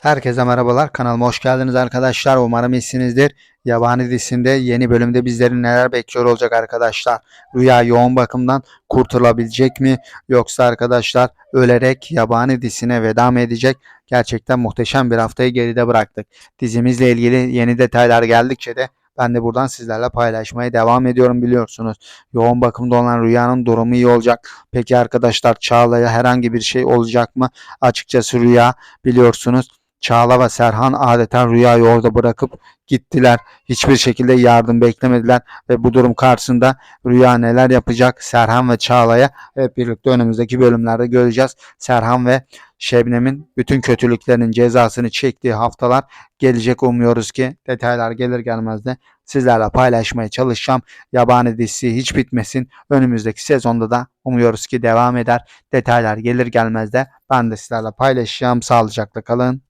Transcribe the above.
Herkese merhabalar. Kanalıma hoş geldiniz arkadaşlar. Umarım iyisinizdir. Yabani dizisinde yeni bölümde bizleri neler bekliyor olacak arkadaşlar. Rüya yoğun bakımdan kurtulabilecek mi? Yoksa arkadaşlar ölerek yabani dizisine veda mı edecek? Gerçekten muhteşem bir haftayı geride bıraktık. Dizimizle ilgili yeni detaylar geldikçe de ben de buradan sizlerle paylaşmaya devam ediyorum biliyorsunuz. Yoğun bakımda olan Rüya'nın durumu iyi olacak. Peki arkadaşlar Çağla'ya herhangi bir şey olacak mı? Açıkçası Rüya biliyorsunuz Çağla ve Serhan adeta Rüya'yı orada bırakıp gittiler. Hiçbir şekilde yardım beklemediler ve bu durum karşısında Rüya neler yapacak Serhan ve Çağla'ya hep birlikte önümüzdeki bölümlerde göreceğiz. Serhan ve Şebnem'in bütün kötülüklerinin cezasını çektiği haftalar gelecek umuyoruz ki detaylar gelir gelmez de sizlerle paylaşmaya çalışacağım. Yabani dizisi hiç bitmesin. Önümüzdeki sezonda da umuyoruz ki devam eder. Detaylar gelir gelmez de ben de sizlerle paylaşacağım. Sağlıcakla kalın.